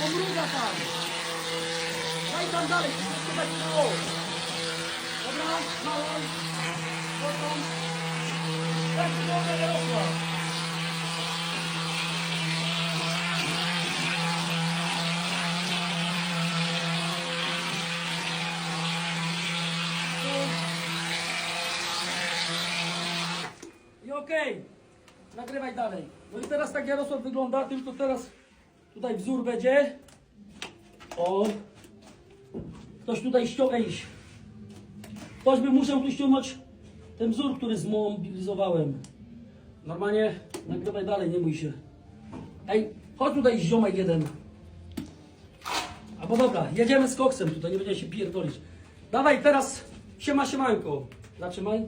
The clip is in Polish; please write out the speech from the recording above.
Pomrów za tam! Daj tam dalej, wszystko bez Dobra, małą! I okej. Nagrywaj dalej. No i teraz tak Jarosław wygląda, tylko teraz tutaj wzór będzie. O. Ktoś tutaj ściąga iść. Ktoś by musiał tu ściągnąć ten wzór, który zmobilizowałem. Normalnie nagrywaj dalej, nie bój się. Ej, chodź tutaj ziomek jeden. Albo dobra, jedziemy z koksem tutaj, nie będziemy się pierdolić. Dawaj teraz, siema siemanko. Zatrzymaj.